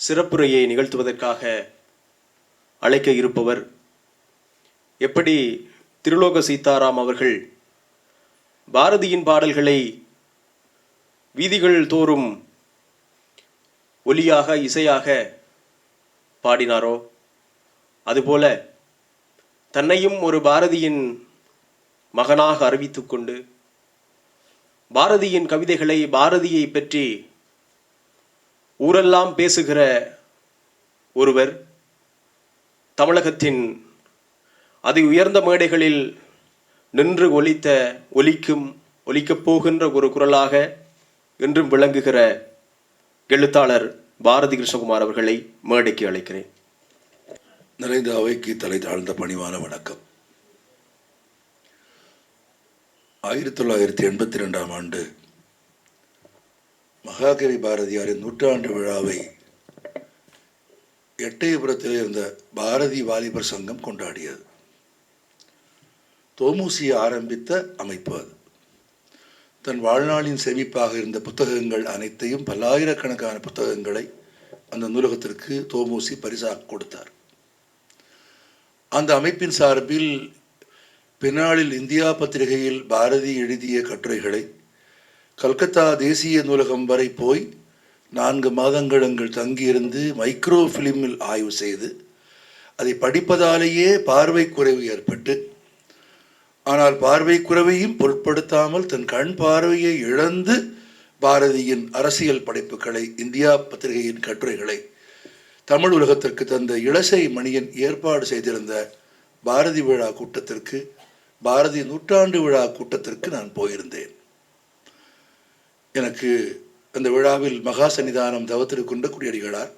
சிறப்புரையை நிகழ்த்துவதற்காக அழைக்க இருப்பவர் எப்படி திருலோக சீதாராம் அவர்கள் பாரதியின் பாடல்களை வீதிகள் தோறும் ஒலியாக இசையாக பாடினாரோ? அதுபோல தன்னையும் ஒரு பாரதியின் மகனாக அறிவித்துக்கொண்டு பாரதியின் கவிதைகளை பாரதியை பற்றி ஊரெல்லாம் பேசுகிற ஒருவர் தமிழகத்தின் அதி உயர்ந்த மேடைகளில் நின்று ஒலித்த ஒலிக்கும் ஒலிக்கப் போகின்ற ஒரு குரலாக என்றும் விளங்குகிற எழுத்தாளர் பாரதி கிருஷ்ணகுமார் அவர்களை மேடைக்கு அழைக்கிறேன். நிறைந்த அவைக்கு தலை தாழ்ந்த பணிவான வணக்கம். ஆயிரத்தி தொள்ளாயிரத்தி எண்பத்தி ரெண்டாம் ஆண்டு மகாகவி பாரதியாரின் நூற்றாண்டு விழாவை எட்டயபுரத்தில் இருந்த பாரதி வாலிபர் சங்கம் கொண்டாடியது. தோமுசி ஆரம்பித்த அமைப்பு அது. தன் வாழ்நாளின் சேமிப்பாக இருந்த புத்தகங்கள் அனைத்தையும் பல்லாயிரக்கணக்கான புத்தகங்களை அந்த நூலகத்திற்கு தோமூசி பரிசாக கொடுத்தார். அந்த அமைப்பின் சார்பில் பின்னாளில் இந்தியா பத்திரிகையில் பாரதி எழுதிய கட்டுரைகளை கல்கத்தா தேசிய நூலகம் வரை போய் நான்கு மாதங்கள் அங்கு தங்கியிருந்து மைக்ரோ ஃபிலிமில் ஆய்வு செய்து அதை படிப்பதாலேயே பார்வை குறைவு ஏற்பட்டு ஆனால் பார்வை குறைவையும் பொருட்படுத்தாமல் தன் கண் பார்வையை இழந்து பாரதியின் அரசியல் படைப்புகளை இந்தியா பத்திரிகையின் கட்டுரைகளை தமிழ் உலகத்திற்கு தந்த இளசை மணியன் ஏற்பாடு செய்திருந்த பாரதி விழா கூட்டத்திற்கு பாரதி நூற்றாண்டு விழா கூட்டத்திற்கு நான் போயிருந்தேன். எனக்கு அந்த விழாவில் மகா சன்னிதானம் தவத்திருக்குண்ட குடியடிகளார்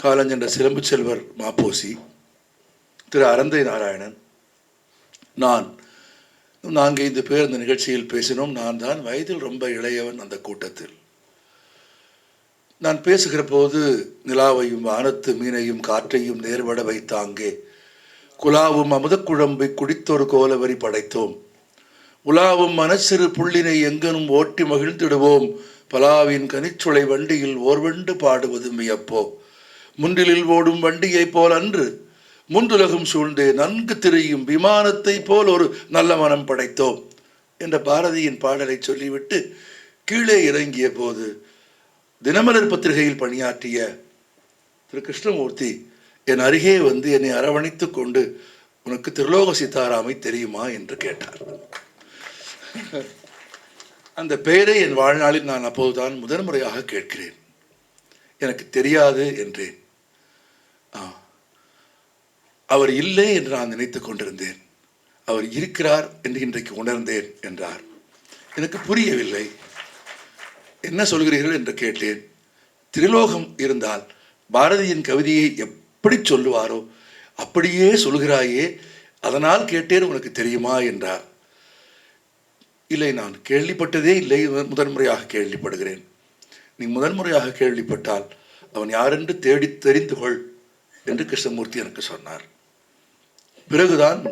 காலஞ்சென்ற சிலம்பு செல்வர் மாப்போசி திரு அரந்தை நாராயணன் நான் நான்கைந்து பேர் இந்த நிகழ்ச்சியில் பேசினோம். நான் தான் வயதில் ரொம்ப இளையவன் அந்த கூட்டத்தில். நான் பேசுகிற போது நிலாவையும் வானத்து மீனையும் காற்றையும் நேர்வட வைத்தாங்கே குலாவும் அமுதக்குழம்பை குடித்தொரு கோலவரி படைத்தோம். உலாவும் மனச்சிறு புள்ளினை எங்கனும் ஓட்டி மகிழ்ந்திடுவோம். பலாவின் கனிச்சுளை வண்டியில் ஓர்வண்டு பாடுவது மியப்போ முன்றிலில் ஓடும் வண்டியைப் போல் அன்று முன்துலகம் சூழ்ந்து நன்கு திரியும் விமானத்தைப் போல் ஒரு நல்ல மனம் படைத்தோம் என்ற பாரதியின் பாடலை சொல்லிவிட்டு கீழே இறங்கிய போது தினமலர் பத்திரிகையில் பணியாற்றிய திரு கிருஷ்ணமூர்த்தி என் அருகே வந்து என்னை அரவணைத்து கொண்டு உனக்கு திருலோக சீதாராமை தெரியுமா? என்று கேட்டார். அந்த பெயரை என் வாழ்நாளில் நான் அப்போதுதான் முதன்முறையாக கேட்கிறேன். எனக்கு தெரியாது என்றேன் ஆ. அவர் இல்லை என்று நான் நினைத்துக் கொண்டிருந்தேன். அவர் இருக்கிறார் என்று இன்றைக்கு உணர்ந்தேன் என்றார். எனக்கு புரியவில்லை. என்ன சொல்கிறீர்கள் என்று கேட்டேன். திரிலோகம் இருந்தால் பாரதியின் கவிதையை எப்படி சொல்லுவாரோ அப்படியே சொல்கிறாயே. அதனால் கேட்டேன் உனக்கு தெரியுமா என்றார். இல்லை நான் கேள்விப்பட்டதே இல்லை. முதன்முறையாக கேள்விப்படுகிறேன். நீ முதன்முறையாக கேள்விப்பட்டால் அவன் யாரென்று தேடி தெரிந்து கொள் என்று கிருஷ்ணமூர்த்தி எனக்கு சொன்னார். பிறகுதான்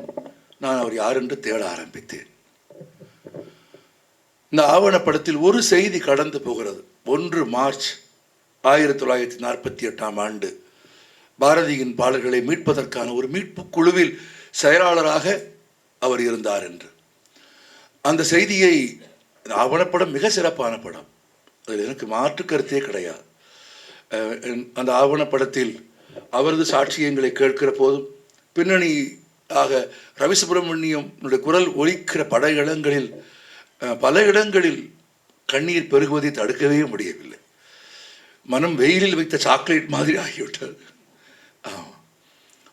நான் அவர் யாரென்று தேட ஆரம்பித்தேன். இந்த ஆவணப்படத்தில் ஒரு செய்தி கடந்து போகிறது. ஒன்று மார்ச் ஆயிரத்தி தொள்ளாயிரத்தி நாற்பத்தி எட்டாம் ஆண்டு. பாரதியின் பாடல்களை மீட்பதற்கான ஒரு மீட்பு குழுவில் செயலாளராக அவர் இருந்தார் என்று. அந்த செய்தியை ஆவணப்படம் மிக சிறப்பான படம். அதில் எனக்கு மாற்று கருத்தே கிடையாது. அந்த ஆவணப்படத்தில் அவரது சாட்சியங்களை கேட்கிற போதும் பின்னணி ஆக ரவி சுப்பிரமணியம் குரல் ஒலிக்கிற பல இடங்களில் பல இடங்களில் கண்ணீர் பெருகுவதை தடுக்கவே முடியவில்லை. மனம் வெயிலில் வைத்த சாக்லேட் மாதிரி ஆகிவிட்டது. ஆமாம்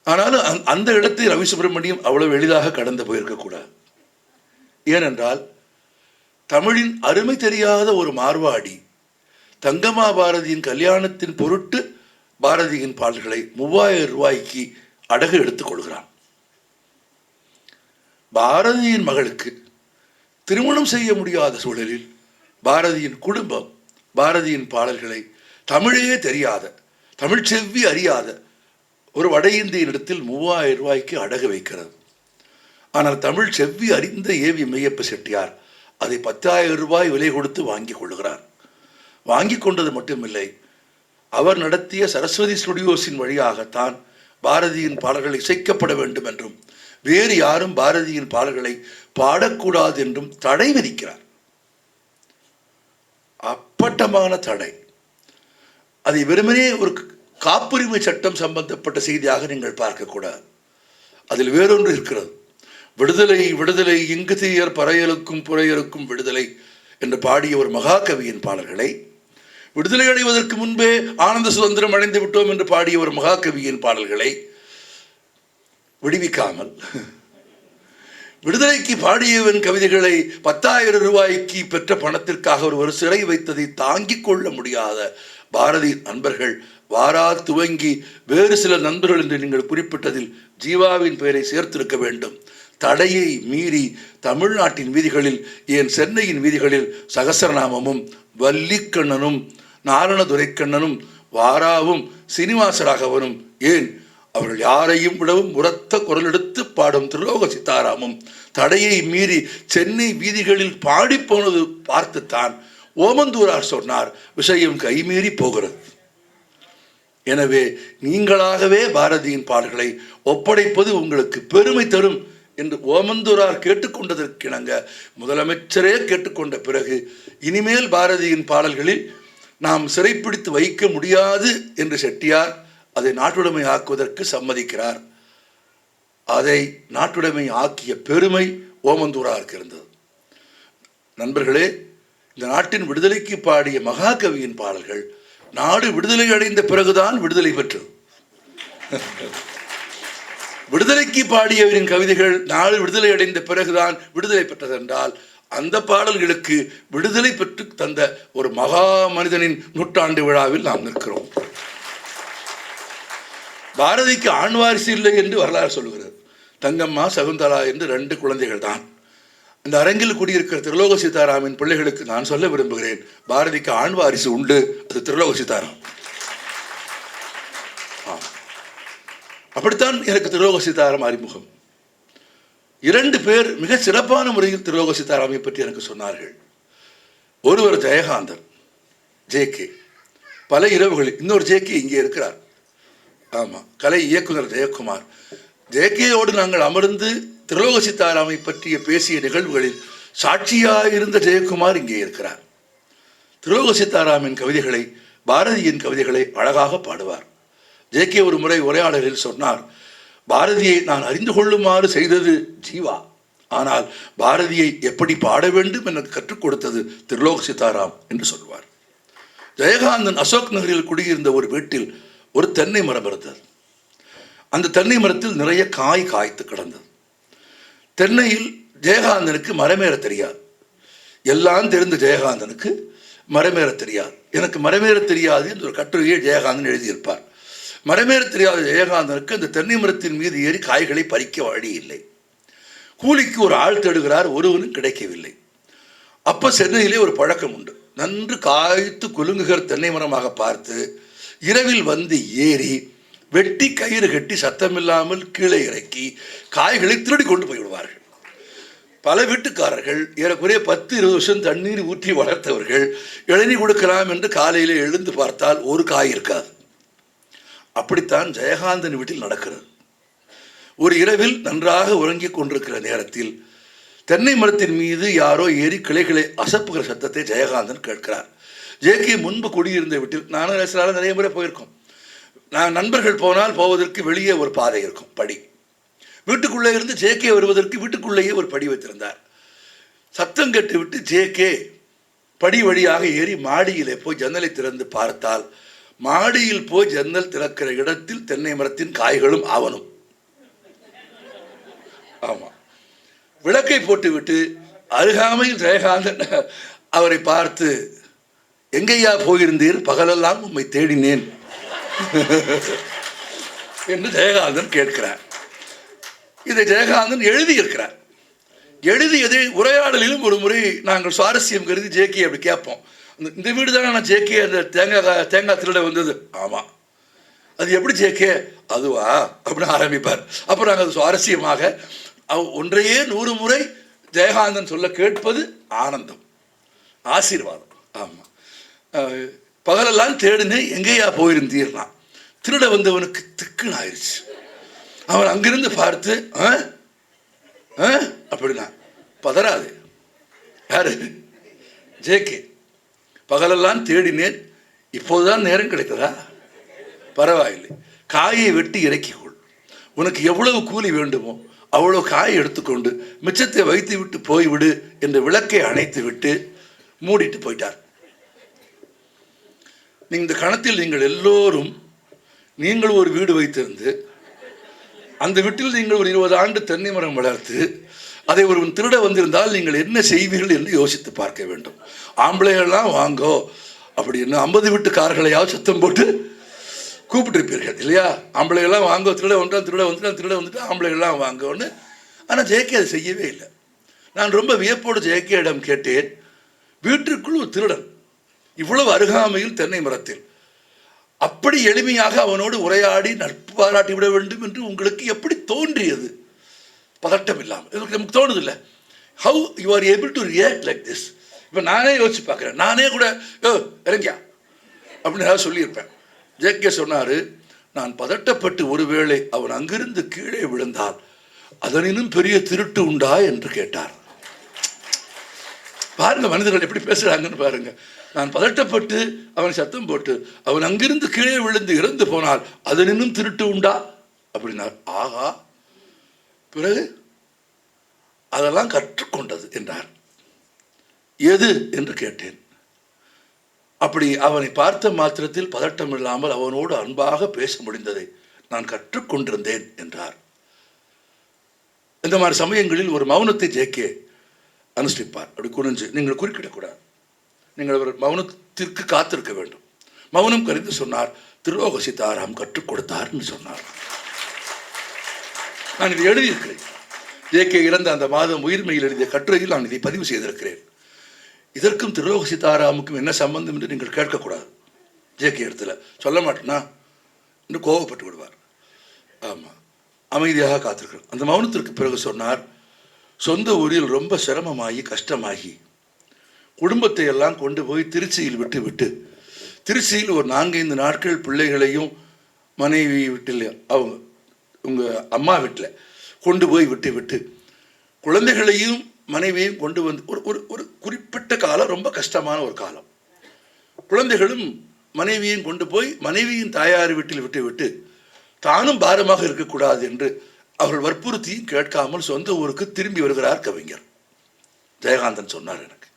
ஆனாலும் அந்த- அந்த இடத்தை ரவி சுப்பிரமணியம் அவ்வளவு எளிதாக கடந்து போயிருக்கக்கூடாது. ஏனென்றால் தமிழின் அருமை தெரியாத ஒரு மார்வாடி தங்கம்மா பாரதியின் கல்யாணத்தின் பொருட்டு பாரதியின் பாடல்களை மூவாயிரம் ரூபாய்க்கு அடகு எடுத்துக் கொள்கிறான். பாரதியின் மகளுக்கு திருமணம் செய்ய முடியாத சூழலில் பாரதியின் குடும்பம் பாரதியின் பாடல்களை தமிழே தெரியாத தமிழ் செவ்வி அறியாத ஒரு வட இந்தியனிடத்தில் மூவாயிரம் ரூபாய்க்கு அடகு வைக்கிறது. ஆனால் தமிழ் செவ்வி அறிந்த ஏவி மெய்யப்ப செட்டியார் அதை பத்தாயிரம் ரூபாய் விலை கொடுத்து வாங்கி கொள்கிறார் வாங்கி கொண்டது மட்டுமில்லை அவர் நடத்திய சரஸ்வதி ஸ்டுடியோஸின் வழியாகத்தான் பாரதியின் பாடல்கள் இசைக்கப்பட வேண்டும் என்றும் வேறு யாரும் பாரதியின் பாடல்களை பாடக்கூடாது என்றும் தடை விதிக்கிறார். அப்பட்டமான தடை. அதை வெறுமனே ஒரு காப்புரிமை சட்டம் சம்பந்தப்பட்ட செய்தியாக நீங்கள் பார்க்கக்கூடாது. அதில் வேறொன்று இருக்கிறது. விடுதலை விடுதலை இங்கு தீயர் பறையலுக்கும் புறையலுக்கும் விடுதலை என்று பாடிய ஒரு மகாகவியின் பாடல்களை விடுதலை அடைவதற்கு முன்பே ஆனந்த சுதந்திரம் அடைந்து விட்டோம் என்று பாடிய ஒரு மகாகவியின் பாடல்களை விடுவிக்காமல் விடுதலைக்கு பாடியவன் கவிதைகளை பத்தாயிரம் ரூபாய்க்கு பெற்ற பணத்திற்காக ஒருவர் சிறை வைத்ததை தாங்கிக் கொள்ள முடியாத பாரதி நண்பர்கள் வாரா துவங்கி வேறு சில நண்பர்கள் என்று நீங்கள் குறிப்பிட்டதில் ஜீவாவின் பெயரை சேர்த்திருக்க வேண்டும். தடையை மீறி தமிழ்நாட்டின் வீதிகளில் ஏன் சென்னையின் வீதிகளில் சகசரநாமமும் வள்ளிக்கண்ணனும் நாரணதுரைக்கண்ணனும் வாராவும் சீனிவாசராகவனும் ஏன்? அவர்கள் யாரையும் விடவும் உரத்த குரல் எடுத்து பாடும் திருலோக சீதாராமும் தடையை மீறி சென்னை வீதிகளில் பாடிப்போனது பார்த்துத்தான் ஓமந்தூரார் சொன்னார் விஷயம் கைமீறி போகிறது. எனவே நீங்களாகவே பாரதியின் பாடல்களை ஒப்படைப்பது உங்களுக்கு பெருமை தரும். என்று ஓமந்தூரார் கேட்டுக்கொண்டதற்கிணங்க முதலமைச்சரே கேட்டுக்கொண்ட பிறகு இனிமேல் பாரதியின் பாடல்களில் நாம் சிறைப்பிடித்து வைக்க முடியாது என்று செட்டியார் அதை நாட்டுடைமை ஆக்குவதற்கு சம்மதிக்கிறார். அதை நாட்டுடைமை ஆக்கிய பெருமை ஓமந்தூராருக்கு இருந்தது. நண்பர்களே இந்த நாட்டின் விடுதலைக்கு பாடிய மகாகவியின் பாடல்கள் நாடு விடுதலை அடைந்த பிறகுதான் விடுதலை பெற்றது. விடுதலைக்கு பாடியவரின் கவிதைகள் நாடு விடுதலை அடைந்த பிறகுதான் விடுதலை பெற்றது என்றால் அந்த பாடல்களுக்கு விடுதலை பெற்று தந்த ஒரு மகா மனிதனின் நூற்றாண்டு விழாவில் நாம் நிற்கிறோம். பாரதிக்கு ஆண் வாரிசு இல்லை என்று வரலாறு சொல்கிறது தங்கம்மா சகுந்தலா என்று ரெண்டு குழந்தைகள் தான் இந்த அரங்கில் குடியிருக்கிற திருலோக சீதாராமின் பிள்ளைகளுக்கு நான் சொல்ல விரும்புகிறேன் பாரதிக்கு ஆண் வாரிசு உண்டு அது திருலோக சீதாராம். அப்படித்தான் எனக்கு திருலோக சீதாராம் அறிமுகம். இரண்டு பேர் மிக சிறப்பான முறையில் திருலோக சீதாராமை பற்றி எனக்கு சொன்னார்கள். ஒருவர் ஜெயகாந்தன் ஜேகே பல இரவுகளில் இன்னொரு ஜேகே இங்கே இருக்கிறார். ஆமாம் கலை இயக்குனர் ஜெயக்குமார். ஜேகேயோடு நாங்கள் அமர்ந்து திருலோக சீதாராமை பற்றிய பேசிய நிகழ்வுகளில் சாட்சியாக இருந்த ஜெயக்குமார் இங்கே இருக்கிறார். திருலோக சீதாராமின் கவிதைகளை பாரதியின் கவிதைகளை அழகாக பாடுவார். ஜேகே ஒரு முறை உரையாடலில் சொன்னார் பாரதியை நான் அறிந்து கொள்ளுமாறு செய்தது ஜீவா. ஆனால் பாரதியை எப்படி பாட வேண்டும் எனக்கு கற்றுக் கொடுத்தது திருலோக் சீதாராம் என்று சொல்வார். ஜெயகாந்தன் அசோக் நகரில் குடியிருந்த ஒரு வீட்டில் ஒரு தென்னை மரம் இருந்தது. அந்த தென்னை மரத்தில் நிறைய காய் காய்த்து கிடந்தது. தென்னையில் ஜெயகாந்தனுக்கு மரமேற தெரியாது. எல்லாம் தெரிந்த ஜெயகாந்தனுக்கு மரமேற தெரியாது. எனக்கு மரமேற தெரியாது என்று ஒரு கட்டுரையை ஜெயகாந்தன் எழுதியிருப்பார். மரமேற தெரியாத ஜெயகாந்தனுக்கு அந்த தென்னை மரத்தின் மீது ஏறி காய்களை பறிக்க வழி இல்லை. கூலிக்கு ஒரு ஆள் தேடுகிறார் ஒருவனும் கிடைக்கவில்லை. அப்போ சென்னையிலே ஒரு பழக்கம் உண்டு. நன்று காய்த்து குலுங்குகிற தென்னை மரமாக பார்த்து இரவில் வந்து ஏறி வெட்டி கயிறு கட்டி சத்தமில்லாமல் கீழே இறக்கி காய்களை திருடி கொண்டு போய் விடுவார்கள் பல வீட்டுக்காரர்கள் ஏறக்குறைய பத்து இருபது வருஷம் தண்ணீர் ஊற்றி வளர்த்தவர்கள் இளநீர் கொடுக்கலாம் என்று காலையில் எழுந்து பார்த்தால் ஒரு காய் இருக்காது. அப்படித்தான் ஜெயகாந்தன் வீட்டில் நடக்கிறது. ஒரு இரவில் நன்றாக உறங்கிக் கொண்டிருக்கிற நேரத்தில் தென்னை மரத்தின் மீது யாரோ ஏறி கிளைகளை அசப்புகிற சத்தத்தை ஜெயகாந்தன் கேட்கிறார். ஜேகே முன்பு குடியிருந்த வீட்டில் நானும் ரசிகரால நிறைய முறை போயிருக்கோம். நான் நண்பர்கள் போனால் போவதற்கு வெளியே ஒரு பாதை இருக்கும் படி. வீட்டுக்குள்ளே இருந்து ஜேகே வருவதற்கு வீட்டுக்குள்ளேயே ஒரு படி வைத்திருந்தார். சத்தம் கேட்டு விட்டு ஜேகே படி வழியாக ஏறி மாடியிலே போய் ஜன்னலை திறந்து பார்த்தால் மாடியில் போய் ஜன்னல் திறக்கிற இடத்தில் தென்னை மரத்தின் காய்களும் ஆவணும். ஆமாம் விளக்கை போட்டுவிட்டு அருகாமையில் ஜெயகாந்தன் அவரை பார்த்து எங்கய்யா போயிருந்தீர்? பகலெல்லாம் உம்மை தேடினேன். என்று ஜெயகாந்தன் கேட்கிறார். இதை ஜெயகாந்தன் எழுதியிருக்கிறார். எழுதியதை உரையாடலிலும் ஒரு முறை நாங்கள் சுவாரஸ்யம் கருதி ஜேகே அப்படி கேட்போம். இந்த- இந்த வீடு தானே நான் ஜேகே அந்த தேங்காய் தேங்காய் திருட வந்தது. ஆமாம் அது எப்படி ஜேகே? அதுவா? அப்படின்னு ஆரம்பிப்பார். அப்புறம் நாங்கள் அது சுவாரஸ்யமாக ஒன்றையே நூறு முறை ஜெயகாந்தன் சொல்ல கேட்பது ஆனந்தம் ஆசீர்வாதம். ஆமாம் பகலெல்லாம் தேடினேன் எங்கேயா போயிருந்தீர்னா திருட வந்தவனுக்கு திக்குன்னு ஆயிடுச்சு அவன் அங்கிருந்து பார்த்து ஆ? ஆ? அப்படின்னா பதறாது. யாரு? ஜேகே. பகலெல்லாம் தேடினேன் இப்போதுதான் நேரம் கிடைத்ததா? பரவாயில்லை. காயை வெட்டி இறக்கிக்கொள். உனக்கு எவ்வளவு கூலி வேண்டுமோ அவ்வளோ காயை எடுத்துக்கொண்டு மிச்சத்தை வைத்து விட்டு போய்விடு என்ற விளக்கை அணைத்து விட்டு மூடிட்டு போயிட்டார். இந்த கணத்தில் நீங்கள் எல்லோரும் நீங்கள் ஒரு வீடு வைத்திருந்து அந்த வீட்டில் நீங்கள் ஒரு இருபது ஆண்டு தென்னை மரம் வளர்த்து அதை ஒருவன் திருட வந்திருந்தால் நீங்கள் என்ன செய்வீர்கள் என்று யோசித்து பார்க்க வேண்டும். ஆம்பளைகள்லாம் வாங்கோ அப்படின்னு ஐம்பது வீட்டு கார்களையாவது சத்தம் போட்டு கூப்பிட்டுருப்பீர்கள் இல்லையா? ஆம்பளைகள்லாம் வாங்கோ திருட வந்துட்டான் திருட வந்துட்டான் திருட வந்துட்டு ஆம்பளைகள்லாம் வாங்கோன்னு. ஆனால் ஜெயக்கே அதை செய்யவே இல்லை. நான் ரொம்ப வியப்போடு ஜெயக்கேயிடம் கேட்டேன் வீட்டிற்குள் ஒரு திருடன் இவ்வளவு அருகாமையில் தென்னை மரத்தில் அப்படி எளிமையாக அவனோடு உரையாடி நட்பு பாராட்டி விட வேண்டும் என்று உங்களுக்கு எப்படி தோன்றியது? பதட்டம் இல்லாமல் இதுக்கு நமக்கு தோணுது இல்லை? How you are able to react like this இப்போ நானே யோசிச்சு பார்க்குறேன். நானே கூட ஓ இறங்கியா? அப்படின்னு ஏதாவது சொல்லியிருப்பேன். ஜேகே சொன்னார் நான் பதட்டப்பட்டு ஒருவேளை அவன் அங்கிருந்து கீழே விழுந்தால் அதனினும் பெரிய திருட்டு உண்டா? என்று கேட்டார். பாருங்க மனிதர்கள் எப்படி பேசுகிறாங்கன்னு பாருங்க. நான் பதட்டப்பட்டு அவன் சத்தம் போட்டு அவன் அங்கிருந்து கீழே விழுந்து இறந்து போனால் அதனினும் திருட்டு உண்டா? அப்படின்னார். ஆகா பிறகு அதெல்லாம் கற்றுக்கொண்டது என்றார் எது என்று கேட்டேன். அப்படி அவனை பார்த்த மாத்திரத்தில் பதட்டம் இல்லாமல் அவனோடு அன்பாக பேச முடிந்ததை நான் கற்றுக்கொண்டிருந்தேன் என்றார். இந்த மாதிரி சமயங்களில் ஒரு மௌனத்தை ஜேக்கே அனுஷ்டிப்பார். அப்படி குனிஞ்சு நீங்கள் குறுக்கிடக்கூடாது. நீங்கள் அவர் மௌனத்திற்கு காத்திருக்க வேண்டும். மௌனம் கருத்து சொன்னார் திருலோக சீதாராம் கற்றுக் கொடுத்தார்னு சொன்னார். நான் இதை எழுதியிருக்கிறேன். ஜேகே இறந்த அந்த மாதம் உயிர்மையில் எழுதிய கட்டுரையில் நான் இதை பதிவு செய்திருக்கிறேன். இதற்கும் திருலோக சீதாராமுக்கும் என்ன சம்பந்தம் என்று நீங்கள் கேட்கக்கூடாது. ஜேகே இடத்துல. சொல்ல மாட்டேனா என்று கோவப்பட்டு விடுவார். ஆமாம் அமைதியாக காத்திருக்கிறேன் அந்த மௌனத்திற்கு பிறகு சொன்னார் சொந்த ஊரில் ரொம்ப சிரமமாகி கஷ்டமாகி குடும்பத்தை எல்லாம் கொண்டு போய் திருச்சியில் விட்டு விட்டு திருச்சியில் ஒரு நான்கைந்து நாட்கள் பிள்ளைகளையும் மனைவி வீட்டில் அவங்க உங்கள் அம்மா வீட்டில் கொண்டு போய் விட்டு விட்டு குழந்தைகளையும் மனைவியையும் கொண்டு வந்து ஒரு ஒரு ஒரு குறிப்பிட்ட காலம் ரொம்ப கஷ்டமான ஒரு காலம். குழந்தைகளும் மனைவியையும் கொண்டு போய் மனைவியின் தாயார் வீட்டில் விட்டு விட்டு தானும் பாரமாக இருக்கக்கூடாது என்று அவர்கள் வற்புறுத்தியும் கேட்காமல் சொந்த ஊருக்கு திரும்பி வருகிறார் கவிஞர். ஜெயகாந்தன் சொன்னார் எனக்கு.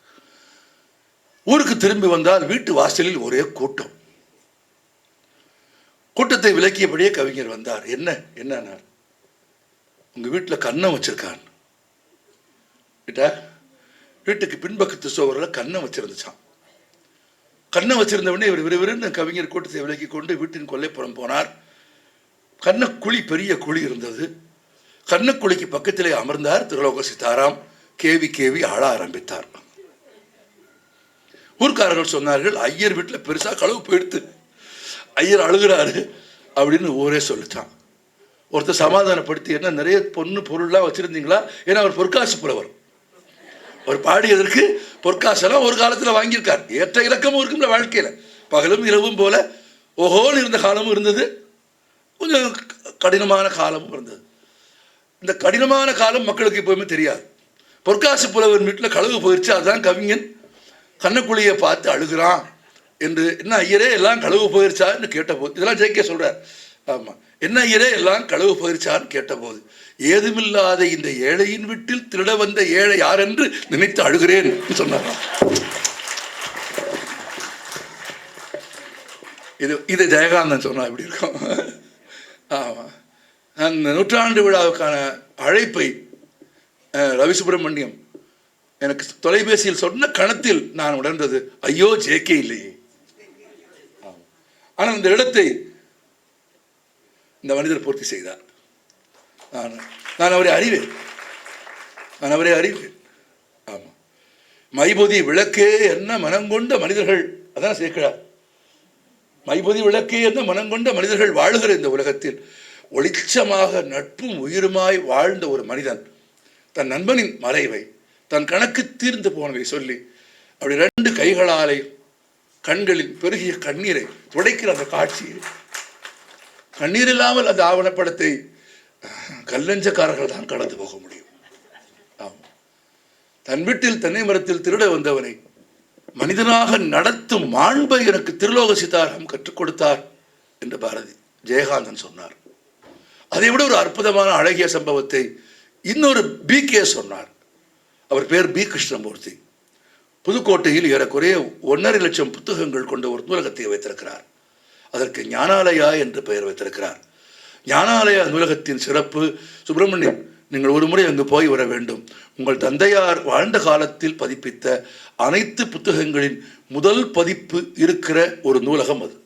ஊருக்கு திரும்பி வந்தால் வீட்டு வாசலில் ஒரே கூட்டம். கூட்டத்தை விலக்கியபடியே கவிஞர் வந்தார். என்ன? என்னன்னார்? உங்க வீட்டில் கண்ணம் வச்சிருக்கான் கிட்டா வீட்டுக்கு பின்பக்கத்து சோவரில் கண்ணம் வச்சிருந்துச்சான் கண்ணம் வச்சிருந்தவனே இவர் விறுவிறுன்னு கவிஞர் கூட்டத்தை விலக்கி கொண்டு வீட்டின் கொல்லைப்புறம் போனார். கண்ணக்குழி பெரிய குழி இருந்தது. கண்ணக்குழிக்கு பக்கத்திலே அமர்ந்தார் திருலோக சீதாராம். கேவி கேவி ஆள ஆரம்பித்தார். ஊர்க்காரர்கள் சொன்னார்கள் ஐயர் வீட்டில் பெருசாக களவு போயிடுத்து. ஐயர் அழுகிறாரு அப்படின்னு ஊரே சொல்லிட்டான். ஒருத்தர் சமாதானப்படுத்தி என்ன நிறைய பொண்ணு பொருள்லாம் வச்சுருந்தீங்களா? ஏன்னா அவர் பொற்காசு புலவர். அவர் பாடியதற்கு பொற்காசெல்லாம் ஒரு காலத்தில் வாங்கியிருக்கார். ஏற்ற இலக்கமும் இருக்கும்ல வாழ்க்கையில். பகலும் இரவும் போல ஓஹோன்னு இருந்த காலமும் இருந்தது. கொஞ்சம் கடினமான காலமும் இருந்தது. இந்த கடினமான காலம் மக்களுக்கு எப்போவுமே தெரியாது. பொற்காசு புலவர் வீட்டில் கழுகு போயிடுச்சு அதுதான் கவிஞன். கண்ணக்குழியை பார்த்து அழுகிறான். என்று என்ன ஐயரே எல்லாம் கழுவு போயிருச்சான்னு கேட்டபோது இதெல்லாம் ஜெயிக்க சொல்கிறார் ஆமாம் என்ன ஐயரே எல்லாம் கழுவு போயிருச்சான்னு கேட்டபோது ஏதுமில்லாத இந்த ஏழையின் வீட்டில் திருட வந்த ஏழை யார் என்று நினைத்து அழுகிறேன் சொன்னார். இது இது ஜெயகாந்தன் சொன்னா இப்படி இருக்கும்? ஆமாம் அந்த நூற்றாண்டு விழாவுக்கான அழைப்பை ரவிசுப்ரமணியம் ரவி சுப்பிரமணியம் எனக்கு தொலைபேசியில் சொன்ன கணத்தில் நான் உணர்ந்தது ஐயோ ஜேகே இல்லையே ஆனால் இந்த இடத்தை இந்த மனிதர் பூர்த்தி செய்தார். நான் நான் அவரை அறிவேன். நான் அவரை அறிவேன். ஆமாம் மைபொதி விளக்கே என்ன மனங்கொண்ட மனிதர்கள் அதான் சேர்க்கிறார். மைபொதி விளக்கே என்ன மனங்கொண்ட மனிதர்கள் வாழுகிற இந்த உலகத்தில் ஒளிச்சமாக நட்பும் உயிருமாய் வாழ்ந்த ஒரு மனிதன் தன் நண்பனின் மறைவை தன் கணக்கு தீர்ந்து போனவை சொல்லி அப்படி ரெண்டு கைகளாலே கண்களில் பெருகிய கண்ணீரை துடைக்கிற அந்த காட்சியில் கண்ணீர் இல்லாமல் அந்த ஆவணப்படத்தை கல்லஞ்சக்காரர்கள் தான் கடந்து போக முடியும். ஆம். தன் வீட்டில் தென்னை மரத்தில் திருட வந்தவனை மனிதனாக நடத்தும் மாண்பை எனக்கு திருலோக சிதாரம் கற்றுக் கொடுத்தார் என்று பாரதி ஜெயகாந்தன் சொன்னார். அதை விட ஒரு அற்புதமான அழகிய சம்பவத்தை இன்னொரு பி கே சொன்னார். அவர் பேர் பி கிருஷ்ணமூர்த்தி. புதுக்கோட்டையில் ஏறக்குறைய ஒன்றரை லட்சம் புத்தகங்கள் கொண்ட ஒரு நூலகத்தை வைத்திருக்கிறார். அதற்கு ஞானாலயா என்று பெயர் வைத்திருக்கிறார். ஞானாலயா நூலகத்தின் சிறப்பு சுப்பிரமணியன் நீங்கள் ஒரு முறை அங்கு போய் வர வேண்டும். உங்கள் தந்தையார் வாழ்ந்த காலத்தில் பதிப்பித்த அனைத்து புத்தகங்களின் முதல் பதிப்பு இருக்கிற ஒரு நூலகம் அது.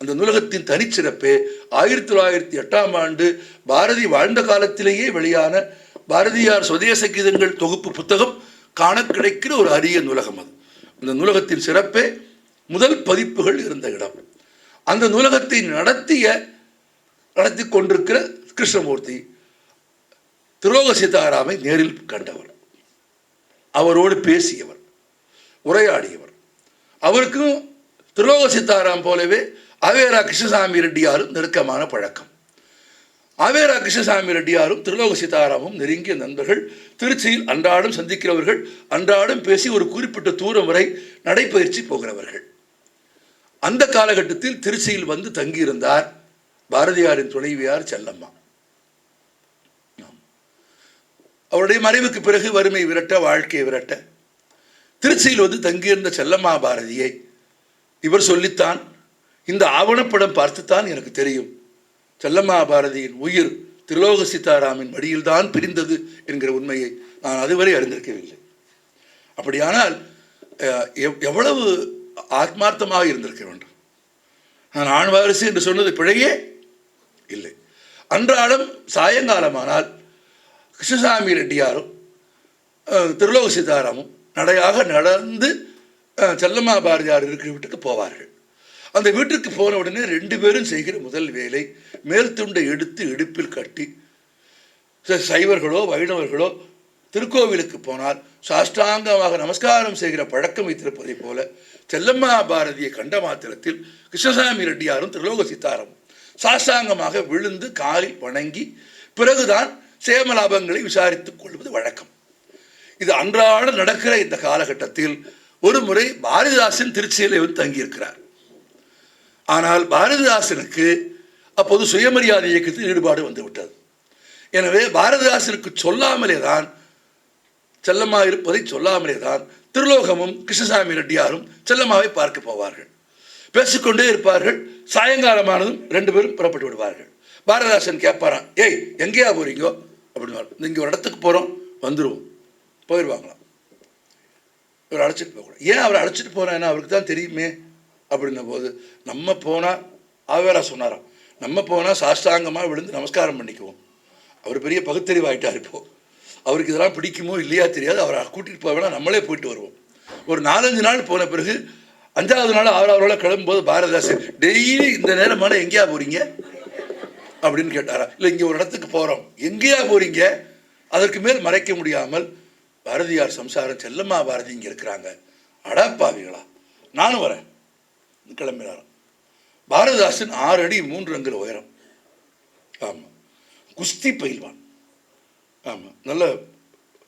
அந்த நூலகத்தின் தனிச்சிறப்பே ஆயிரத்தி தொள்ளாயிரத்தி எட்டாம் ஆண்டு பாரதி வாழ்ந்த காலத்திலேயே வெளியான பாரதியார் சுதேச கீதங்கள் தொகுப்பு புத்தகம் காண கிடைக்கிற ஒரு அரிய நூலகம் அது. அந்த நூலகத்தின் சிறப்பே முதல் பதிப்புகள் இருந்த இடம். அந்த நூலகத்தை நடத்திய நடத்தி கொண்டிருக்கிற கிருஷ்ணமூர்த்தி திரோக சீதாராமை நேரில் கண்டவர். அவரோடு பேசியவர் உரையாடியவர். அவருக்கும் திரோக சீதாராம் போலவே அவேரா கிருஷ்ணசாமி ரெட்டியாரும் நெருக்கமான பழக்கம். ஆவேரா கிருஷ்ணசாமி ரெட்டியாரும் திருலோக சீதாராமும் நெருங்கிய நண்பர்கள் திருச்சியில் அன்றாடம் சந்திக்கிறவர்கள் அன்றாடம் பேசி ஒரு குறிப்பிட்ட தூரம் வரை நடைப்பயிற்சி போகிறவர்கள். அந்த காலகட்டத்தில் திருச்சியில் வந்து தங்கியிருந்தார் பாரதியாரின் துணைவியார் செல்லம்மா. ஆம். அவருடைய மறைவுக்கு பிறகு வறுமை விரட்ட வாழ்க்கையை விரட்ட திருச்சியில் வந்து தங்கியிருந்த செல்லம்மா பாரதியை இவர் சொல்லித்தான் இந்த ஆவணப்படம் பார்த்துத்தான் எனக்கு தெரியும். செல்லம்மா பாரதியின் உயிர் திரிலோக சீதாராமின் மடியில்தான் பிரிந்தது என்கிற உண்மையை நான் அதுவரை அறிந்திருக்கவில்லை. அப்படியானால் எவ்- எவ்வளவு ஆத்மார்த்தமாக இருந்திருக்க வேண்டும்? நான் ஆண்வாரிசு என்று சொன்னது பிழையே இல்லை. அன்றாடம் சாயங்காலமானால் கிருஷ்ணசாமி ரெட்டியாரும் திருலோக சீதாராமும் நடையாக நடந்து செல்லம்மா பாரதியார் இருக்கிற வீட்டுக்கு போவார்கள். அந்த வீட்டுக்கு போன உடனே ரெண்டு பேரும் செய்கிற முதல் வேலை மேல் துண்டை எடுத்து இடுப்பில் கட்டி ச- சைவர்களோ வைணவர்களோ திருக்கோவிலுக்கு போனால் சாஷ்டாங்கமாக நமஸ்காரம் செய்கிற பழக்கம் வைத்திருப்பதைப் போல செல்லம்மா பாரதியை கண்ட மாத்திரத்தில் கிருஷ்ணசாமி ரெட்டியாரும் திருலோக சீதாராமும் சாஷ்டாங்கமாக விழுந்து காலில் வணங்கி பிறகுதான் சேமலாபங்களை விசாரித்துக் கொள்வது வழக்கம். இது அன்றாட நடக்கிற இந்த காலகட்டத்தில் ஒரு முறை பாரதிதாசன் திருச்சியிலே வந்து தங்கியிருக்கிறார். ஆனால் பாரதிதாசனுக்கு அப்போது சுயமரியாதை இயக்கத்தில் ஈடுபாடு வந்துவிட்டது. எனவே பாரதிதாசனுக்கு சொல்லாமலே தான் செல்லம்மா இருப்பதை சொல்லாமலே தான் திருலோகமும் கிருஷ்ணசாமி ரெட்டியாரும் செல்லம்மாவை பார்க்க போவார்கள். பேசிக்கொண்டே இருப்பார்கள் சாயங்காலமானதும் ரெண்டு பேரும் புறப்பட்டு விடுவார்கள். பாரதிதாசன் கேட்பாராம் ஏய் எங்கேயா போறீங்கோ? அப்படின்னு இங்கே ஒரு இடத்துக்கு போகிறோம் வந்துடுவோம் போயிடுவாங்களாம் இவர் அழைச்சிட்டு போகக்கூடாது. ஏன் அவர் அழைச்சிட்டு போறேன்னா அவருக்கு தான் தெரியுமே. அப்படின்ன போது நம்ம போனால் ஆவேரா சொன்னாராம் நம்ம போனால் சாஷ்டாங்கமாக விழுந்து நமஸ்காரம் பண்ணிக்குவோம். அவர் பெரிய பகுத்தறிவாயிட்டார் இப்போது அவருக்கு இதெல்லாம் பிடிக்குமோ இல்லையா தெரியாது. அவரை கூட்டிகிட்டு போக வேணால் நம்மளே போயிட்டு வருவோம். ஒரு நாலஞ்சு நாள் போன பிறகு அஞ்சாவது நாள் ஆறாவது கிளம்பும்போது பாரதிதாசன் டெய்லி இந்த நேரமான எங்கேயா போகிறீங்க அப்படின்னு கேட்டாரா இல்லை இங்கே ஒரு இடத்துக்கு போகிறோம் எங்கேயா போகிறீங்க அதற்கு மேல் மறைக்க முடியாமல் பாரதியார் சம்சாரம் செல்லம்மா பாரதி இங்கே இருக்கிறாங்க. அடாப்பாவிகளா. நானும் வரேன். கிளம்பினாராம். பாரதிதாசன் ஆறு அடி மூன்று அங்குல உயரம். ஆமாம் குஸ்தி பயில்வான். ஆமாம் நல்ல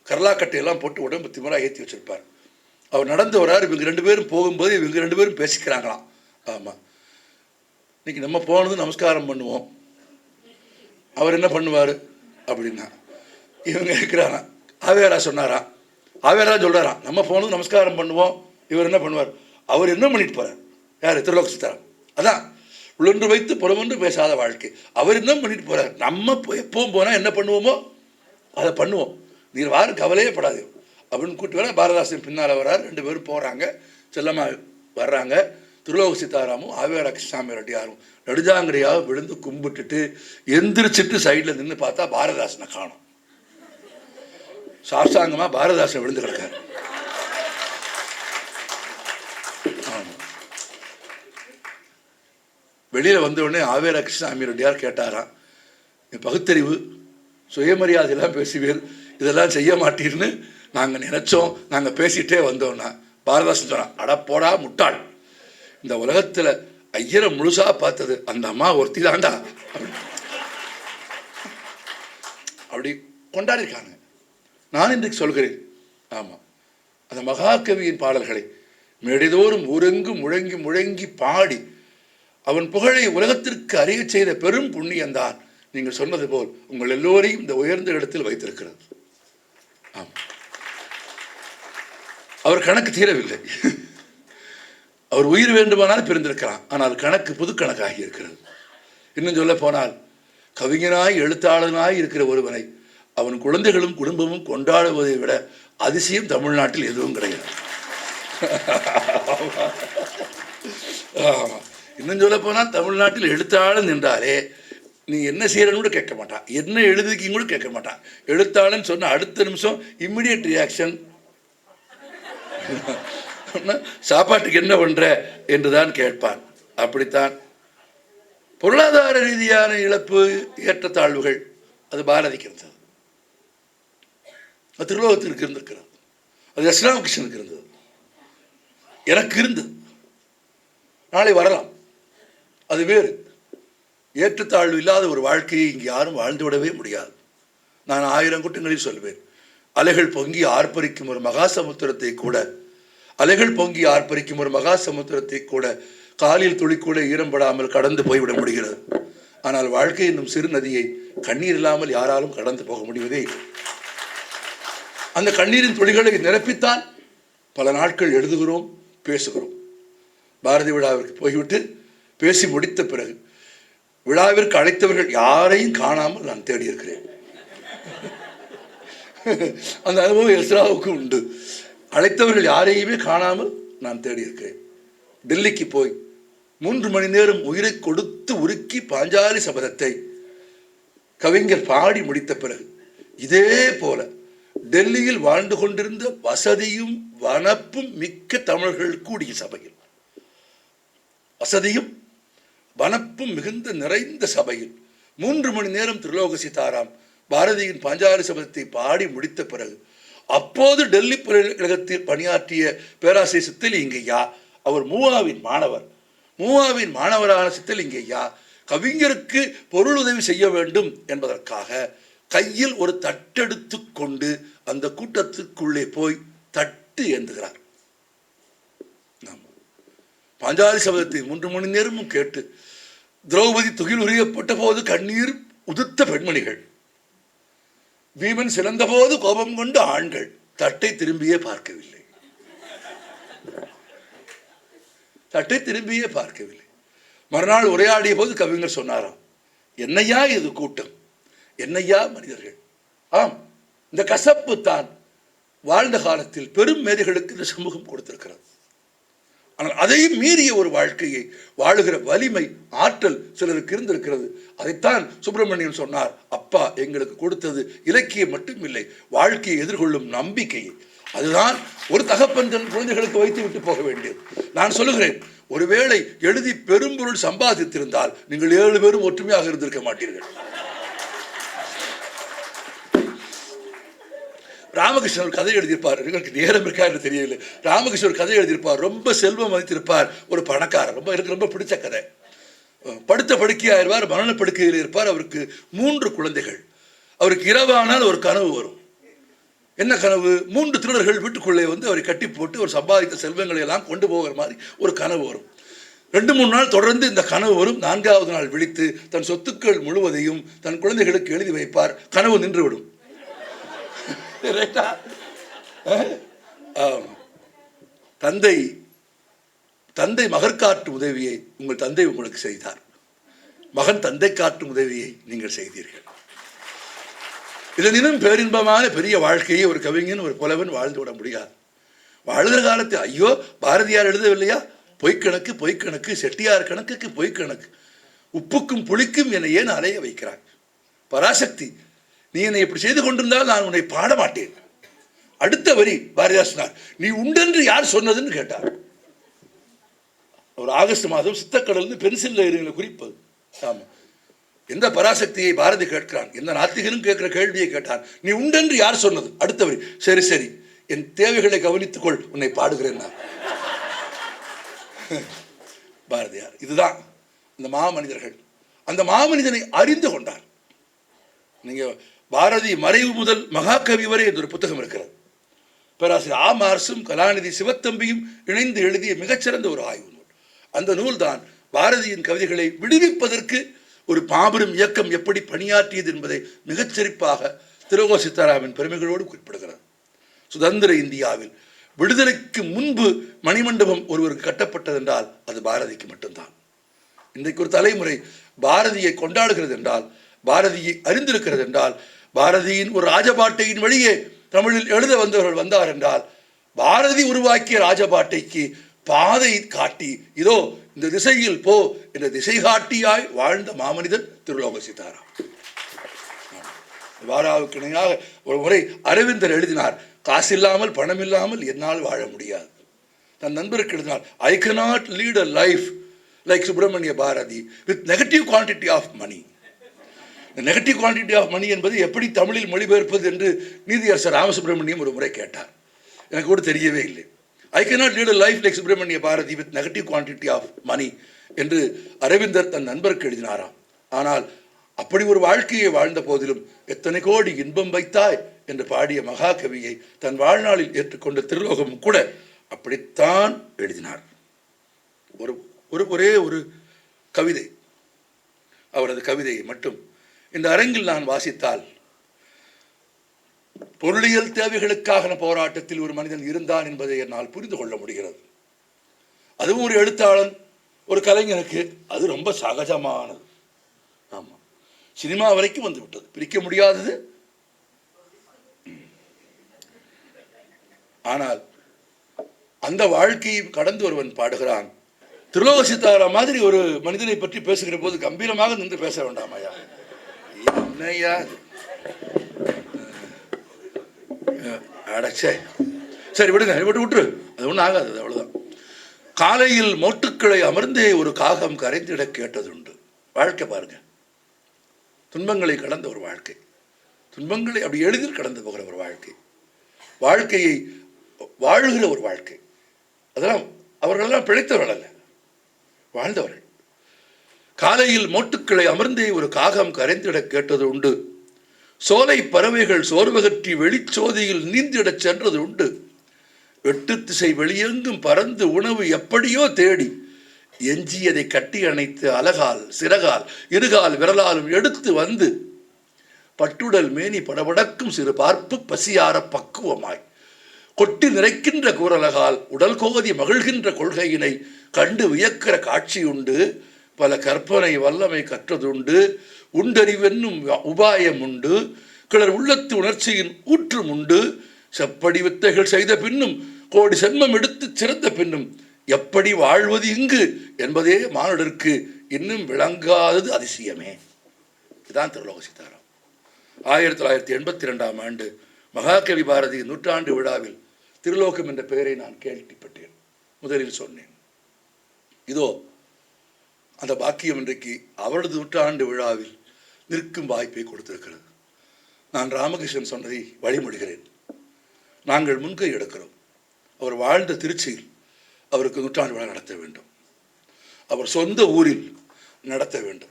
கரலாக்கட்டையெல்லாம் போட்டு உடம்பு திமராக ஏற்றி வச்சிருப்பார். அவர் நடந்து வராரு இவங்க ரெண்டு பேரும் போகும்போது இவங்க ரெண்டு பேரும் பேசிக்கிறாங்களாம். ஆமாம் இன்னைக்கு நம்ம போனது நமஸ்காரம் பண்ணுவோம். அவர் என்ன பண்ணுவார் அப்படின்னா இவங்க இருக்கிறாராம் ஆவேரா சொன்னாராம் ஆவேரா சொல்கிறாராம் நம்ம போனது நமஸ்காரம் பண்ணுவோம். இவர் என்ன பண்ணுவார்? அவர் என்ன பண்ணிட்டு போகிறார் யார்? திருலோக சித்தாராம் அதான். உள்ளொன்று வைத்து புறமொன்று பேசாத வாழ்க்கை. அவர் தான் பண்ணிட்டு போகிறார் நம்ம போ- எப்பவும் போனால் என்ன பண்ணுவோமோ அதை பண்ணுவோம். நீர் வாரு கவலையே படாது. அப்படின்னு கூப்பிட்டு வர பாரதாசன் பின்னால் வர்றார் ரெண்டு பேரும் போகிறாங்க செல்லம்மா வர்றாங்க. திருலோக சீதாராமும் ஆவேரா கிருஷ்ணாமி ரெட்டியாரும் நடுஜாங்கிரியாக விழுந்து கும்பிட்டுட்டு எந்திரிச்சிட்டு சைடில் நின்று பார்த்தா பாரதாசனை காணும். சாஷ்டாங்கமாக பாரதாசன் விழுந்து கிடக்காரு. வெளியில் வந்த உடனே ஆவேரா கிருஷ்ணாமி ரெட்டியார் கேட்டாராம் என் பகுத்தறிவு சுயமரியாதையெல்லாம் பேசுவீர் இதெல்லாம் செய்ய மாட்டீர்னு நாங்கள் நினைச்சோம் நாங்கள் பேசிகிட்டே வந்தோம்னா. பாரதாசன் சொன்னான் அட போடா முட்டாள். இந்த உலகத்தில் ஐயரை முழுசா பார்த்தது அந்த அம்மா ஒருத்தி தாண்டா அப்படி கொண்டாடிருக்காங்க நான் இன்றைக்கு சொல்கிறேன் ஆமாம் அந்த மகாகவியின் பாடல்களை மேடைதோறும் உறங்கு முழங்கி முழங்கி பாடி அவன் புகழை உலகத்திற்கு அறிய செய்த பெரும் புண்ணியம்தான் நீங்கள் சொன்னது போல் உங்கள் எல்லோரையும் இந்த உயர்ந்த இடத்தில் வைத்திருக்கிறது. ஆம். அவர் கணக்கு தீரவில்லை. அவர் உயிர் வேண்டுமானால் பிரிந்திருக்கலாம். ஆனால் கணக்கு புது கணக்காகி இருக்கிறது. இன்னும் சொல்ல போனால் கவிஞனாய் எழுத்தாளனாய் இருக்கிற ஒருவனை அவன் குழந்தைகளும் குடும்பமும் கொண்டாடுவதை விட அதிசயம் தமிழ்நாட்டில் எதுவும் கிடையாது. ஆமாம் இன்னும் சொல்ல போனால் தமிழ்நாட்டில் எழுத்தாளன் என்றாலே நீ என்ன செய்யறன்னு கூட கேட்க மாட்டான். என்ன எழுதிக்கின்னு கூட கேட்க மாட்டான். எழுத்தாளன் சொன்ன அடுத்த நிமிஷம் இம்மிடியட் ரியாக்ஷன் சாப்பாட்டுக்கு என்ன பண்ற என்றுதான் கேட்பான். அப்படித்தான் பொருளாதார ரீதியான இழப்பு ஏற்றத்தாழ்வுகள் அது பாரதிக்கு இருந்தது. அது திருலோகத்திற்கு இருந்திருக்கிறது. அது இஸ்லாம் கிருஷ்ணனுக்கு இருந்தது. எனக்கு இருந்தது. நாளை வரலாம். அது வேறு. ஏற்றுத்தாழ்வு இல்லாத ஒரு வாழ்க்கையை இங்கே யாரும் வாழ்ந்து விடவே முடியாது. நான் ஆயிரம் குற்றங்களில் சொல்வேன். அலைகள் பொங்கி ஆர்ப்பரிக்கும் ஒரு மகா சமுத்திரத்தை கூட அலைகள் பொங்கி ஆர்ப்பரிக்கும் ஒரு மகா சமுத்திரத்தை கூட காலில் துளி கூட ஈரம்படாமல் கடந்து போய்விட முடிகிறது. ஆனால் வாழ்க்கை என்னும் சிறு நதியை கண்ணீர் இல்லாமல் யாராலும் கடந்து போக முடிவதே இல்லை. அந்த கண்ணீரின் துளிகளை நிரப்பித்தான் பல நாட்கள் எழுதுகிறோம் பேசுகிறோம். பாரதி விழாவிற்கு போய்விட்டு பேசி முடித்த பிறகு விழாவிற்கு அழைத்தவர்கள் யாரையும் காணாமல் நான் தேடி இருக்கிறேன் அந்த அனுபவம் எஸ்ராவுக்கு உண்டு. அழைத்தவர்கள் யாரையுமே காணாமல் நான் தேடி இருக்கிறேன் டெல்லிக்கு போய் மூன்று மணி நேரம் உயிரை கொடுத்து உருக்கி பாஞ்சாலி சபதத்தை கவிஞர் பாடி முடித்த பிறகு இதே போல டெல்லியில் வாழ்ந்து கொண்டிருந்த வசதியும் வனப்பும் மிக்க தமிழர்கள் கூடிய சபையில் வசதியும் வனப்பும் மிகுந்த நிறைந்த சபையில் மூன்று மணி நேரம் திருலோக சீதாராம் பாரதியின் பாஞ்சாலி சபதத்தை பாடி முடித்த பிறகு அப்போது டெல்லி பல்கலைக்கழகத்தில் பணியாற்றிய பேராசிரியர் சித்தலிங்கய்யா அவர் மூவாவின் மாணவர். மூவாவின் மாணவரான சித்தலிங்கய்யா கவிஞருக்கு பொருள் உதவி செய்ய வேண்டும் என்பதற்காக கையில் ஒரு தட்டெடுத்து கொண்டு அந்த கூட்டத்திற்குள்ளே போய் தட்டு ஏந்துகிறார். பாஞ்சாலி சபதத்தை மூன்று மணி நேரமும் கேட்டு திரௌபதி துகில் உரியப்பட்ட போது கண்ணீர் உதிர்த்த பெண்மணிகள். வீமன் சிறந்தபோது கோபம் கொண்டு ஆண்கள். தட்டை திரும்பியே பார்க்கவில்லை. தட்டை திரும்பியே பார்க்கவில்லை. மறுநாள் உரையாடிய போது கவிஞர் சொன்னாராம் என்னையா இது கூட்டம்? என்னையா மனிதர்கள்? ஆம் இந்த கசப்பு தான். வாழ்ந்த காலத்தில் பெரும் மேதைகளுக்கு இந்த சமூகம் கொடுத்திருக்கிறது. ஆனால் அதையும் மீறிய ஒரு வாழ்க்கையை வாழுகிற வலிமை ஆற்றல் சிலருக்கு இருந்திருக்கிறது. அதைத்தான் சுப்பிரமணியன் சொன்னார் அப்பா எங்களுக்கு கொடுத்தது இலக்கியம் மட்டும் இல்லை வாழ்க்கையை எதிர்கொள்ளும் நம்பிக்கையை. அதுதான் ஒரு தகப்பன் தன் குழந்தைகளுக்கு வைத்து விட்டு போக வேண்டியது. நான் சொல்லுகிறேன் ஒருவேளை எழுதி பெரும்பொருள் சம்பாதித்திருந்தால் நீங்கள் ஏழு பேரும் ஒற்றுமையாக இருந்திருக்க மாட்டீர்கள். ராமகிருஷ்ணன் ஒரு கதை எழுதியிருப்பார். எங்களுக்கு நேரம் இருக்கா என்று தெரியவில்லை. ராமகிருஷ்ணன் ஒரு கதை எழுதியிருப்பார். ரொம்ப செல்வம் வைத்திருப்பார் ஒரு பணக்காரர். ரொம்ப எனக்கு ரொம்ப பிடிச்ச கதை. படுத்த படுக்கையாயிருவார். மரண படுக்கையில் இருப்பார். அவருக்கு மூன்று குழந்தைகள். அவருக்கு இரவானால் ஒரு கனவு வரும். என்ன கனவு? மூன்று திருடர்கள் வீட்டுக்குள்ளே வந்து அவரை கட்டி போட்டு ஒரு சம்பாதித்த செல்வங்களை எல்லாம் கொண்டு போகிற மாதிரி ஒரு கனவு வரும். ரெண்டு மூணு நாள் தொடர்ந்து இந்த கனவு வரும். நான்காவது நாள் விழித்து தன் சொத்துக்கள் முழுவதையும் தன் குழந்தைகளுக்கு எழுதி வைப்பார். கனவு நின்றுவிடும். ரைட்டா? தந்தை தந்தை மகர் உதவியை உங்கள் தந்தை உங்களுக்கு செய்தார். மகன் தந்தை காட்டும் உதவியை நீங்கள் செய்தீர்கள். இதனினும் பேரின்பமான பெரிய வாழ்க்கையை ஒரு கவிஞன் ஒரு புலவன் வாழ்ந்து விட முடியாது. வாழ்கிற காலத்து ஐயோ பாரதியார் எழுதவில்லையா? பொய்க்கணக்கு பொய்க்கணக்கு செட்டியார் கணக்குக்கு பொய்க்கணக்கு உப்புக்கும் புளிக்கும் என ஏன் அலைய வைக்கிறாய்? பராசக்தி நீ என்னை இப்படி செய்து கொண்டிருந்தால் நான் உன்னை பாட மாட்டேன் அடுத்த வரி பாரதியார் நீ உண்டென்று யார் சொன்னதுன்னு கேட்டார். ஒரு ஆகஸ்ட் மாதம் சித்தக்கடல்னு பென்சில்ல இருங்களை குறிப்பது. ஆமாம் எந்த பராசக்தியை பாரதி கேட்கிறான்? எந்த நாத்திகனும் கேட்கிற கேள்வியை கேட்டான். நீ உண்டென்று யார் சொன்னது? அடுத்த வரி சரி சரி என் தேவைகளை கவனித்துக்கொள் உன்னை பாடுகிறேன் நான். பாரதியார் இதுதான் இந்த மாமனிதர்கள். அந்த மாமனிதனை அறிந்து கொண்டார். நீங்க பாரதி மறைவு முதல் மகாகவி வரை என்ற ஒரு புத்தகம் இருக்கிறது. பேராசிரியர் ஆ. மார்சும் கலாநிதி சிவத்தம்பியும் இணைந்து எழுதிய மிகச்சிறந்த ஒரு ஆய்வு நூல். அந்த நூல் தான் பாரதியின் கவிதைகளை விடுவிப்பதற்கு ஒரு மாபெரும் இயக்கம் எப்படி பணியாற்றியது என்பதை மிகச்சிறப்பாக திருகோ சீதாராமின் பெருமைகளோடு குறிப்பிடுகிறார். சுதந்திர இந்தியாவில் விடுதலைக்கு முன்பு மணிமண்டபம் ஒருவருக்கு கட்டப்பட்டது என்றால் அது பாரதிக்கு மட்டும்தான். இன்றைக்கு ஒரு தலைமுறை பாரதியை கொண்டாடுகிறது என்றால் பாரதியை அறிந்திருக்கிறது என்றால் பாரதியின் ஒரு ராஜபாட்டையின் வழியே தமிழில் எழுத வந்தவர்கள் வந்தார் என்றால் பாரதி உருவாக்கிய ராஜபாட்டைக்கு பாதை காட்டி இதோ இந்த திசையில் போ என்ற திசை காட்டியாய் வாழ்ந்த மாமனிதன் திருலோக சீதாராம். வாராவுக்கு இணையாக ஒரு முறை அரவிந்தர் எழுதினார் காசில்லாமல் பணம் இல்லாமல் என்னால் வாழ முடியாது. தன் நண்பருக்கு எழுதினார் I cannot lead a life like Subramania Bharati with negative quantity of money இந்த நெகட்டிவ் குவான்டிட்டி ஆஃப் மணி என்பது எப்படி தமிழில் மொழிபெயர்ப்பது என்று நீதியரசர் ராமசுப்ரமணியம் ஒரு முறை கேட்டார். எனக்கு கூட தெரியவே இல்லை. I cannot lead a life like Subramania Bharati with negative quantity of money என்று அரவிந்தர் தன் நண்பருக்கு எழுதினாராம். ஆனால் அப்படி ஒரு வாழ்க்கையை வாழ்ந்த போதிலும் எத்தனை கோடி இன்பம் வைத்தாய் என்று பாடிய மகாகவியை தன் வாழ்நாளில் ஏற்றுக்கொண்ட திருலோகமும் கூட அப்படித்தான் எழுதினார். ஒரு ஒரு ஒரே ஒரு கவிதை. அவரது கவிதையை மட்டும் இந்த அரங்கில் நான் வாசித்தால் பொருளியல் தேவைகளுக்கான போராட்டத்தில் ஒரு மனிதன் இருந்தான் என்பதை என்னால் புரிந்து கொள்ள முடிகிறது. அதுவும் ஒரு எழுத்தாளன் ஒரு கலைஞனுக்கு அது ரொம்ப சகஜமானது. ஆமாம் சினிமா வரைக்கும் வந்து விட்டது. பிரிக்க முடியாதது. ஆனால் அந்த வாழ்க்கையை கடந்து ஒருவன் பாடுகிறான். திருலோக சித்தாரா மாதிரி ஒரு மனிதனை பற்றி பேசுகிற போது கம்பீரமாக நின்று பேச வேண்டாமையா என்னையா அடைச்சே. சரி விடுங்க. விட்டு விட்டுரு. அது ஒன்றும் ஆகாது அது அவ்வளோதான் காலையில் மோட்டுக்களை அமர்ந்தே ஒரு காகம் கரைந்திட கேட்டதுண்டு. வாழ்க்கை பாருங்க. துன்பங்களை கடந்த ஒரு வாழ்க்கை. துன்பங்களை அப்படி எளிதில் கடந்து போகிற ஒரு வாழ்க்கை. வாழ்க்கையை வாழுகிற ஒரு வாழ்க்கை. அதெல்லாம் அவர்களெல்லாம் பிழைத்தவர்கள் அல்ல. வாழ்ந்தவர்கள். காலையில் மோட்டுக்களை அமர்ந்தே ஒரு காகம் கரைந்திடக் கேட்டது உண்டு. சோலை பறவைகள் சோர்வகற்றி வெளிச்சோதியில் நீந்திடச் சென்றது உண்டு. வெட்டு திசை வெளியெங்கும் பறந்து உணவு எப்படியோ தேடி எஞ்சியதை கட்டி அணைத்து அலகால் சிறகால் இருகால் விரலாலும் எடுத்து வந்து பட்டுடல் மேனி படபடக்கும் சிறு பார்ப்பு பசியார பக்குவமாய் கொட்டி நிறைக்கின்ற கூரலகால் உடல் கோதி மகிழ்கின்ற கொள்கையினை கண்டு வியக்கிற காட்சியுண்டு பல கற்பனை வல்லமை கற்றதுண்டு. உண்டறிவென்னும் உபாயம் உண்டு கிளர் உள்ளத்து உணர்ச்சியின் ஊற்றும் உண்டு செப்படி வித்தைகள் செய்த பின்னும் கோடி சென்மம் எடுத்து சிறந்த பின்னும் எப்படி வாழ்வது இங்கு என்பதே மானுடருக்கு இன்னும் விளங்காதது அதிசயமே. இதுதான் திருலோக சீதாராம். ஆயிரத்தி தொள்ளாயிரத்தி எண்பத்தி ரெண்டாம் ஆண்டு மகாகவி பாரதி நூற்றாண்டு விழாவில் திருலோகம் என்ற பெயரை நான் கேள்விப்பட்டேன். முதலில் சொன்னேன். இதோ அந்த பாக்கியம் இன்றைக்கு அவரது நூற்றாண்டு விழாவில் நிற்கும் வாய்ப்பை கொடுத்திருக்கிறது. நான் ராமகிருஷ்ணன் சொன்னதை வழிமொழிகிறேன். நாங்கள் முன்கை எடுக்கிறோம். அவர் வாழ்ந்த திருச்சியில் அவருக்கு நூற்றாண்டு விழா நடத்த வேண்டும். அவர் சொந்த ஊரில் நடத்த வேண்டும்.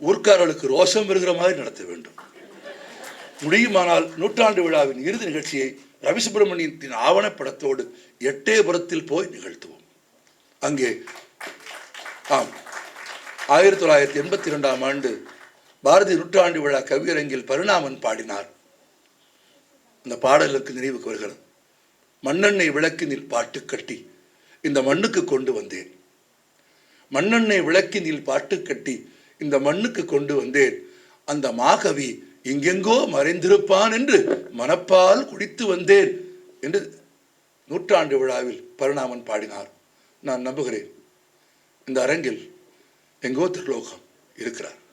ஊர்க்காரர்களுக்கு ரோஷம் வருகிற மாதிரி நடத்த வேண்டும். முடியுமானால் நூற்றாண்டு விழாவின் இறுதி நிகழ்ச்சியை ரவி சுப்பிரமணியத்தின் ஆவணப்படத்தோடு எட்டயபுரத்தில் போய் நிகழ்த்துவோம். அங்கே ஆம் ஆயிரத்தி தொள்ளாயிரத்தி எண்பத்தி ரெண்டாம் ஆண்டு பாரதி நூற்றாண்டு விழா கவியரங்கில் பரிணாமன் பாடினார். அந்த பாடலுக்கு நினைவுக்கு வருகிறது. மண்ணெண்ணெய் விளக்கினில் பாட்டு கட்டி இந்த மண்ணுக்கு கொண்டு வந்தேன். மண்ணெண்ணெய் விளக்கினில் பாட்டு கட்டி இந்த மண்ணுக்கு கொண்டு வந்தேன். அந்த மாகவி எங்கெங்கோ மறைந்திருப்பான் என்று மனப்பால் குடித்து வந்தேன் என்று நூற்றாண்டு விழாவில் பரிணாமன் பாடினார். நான் நம்புகிறேன். இந்த அரங்கில் எங்கோ திருலோகம் இருக்கிறார்.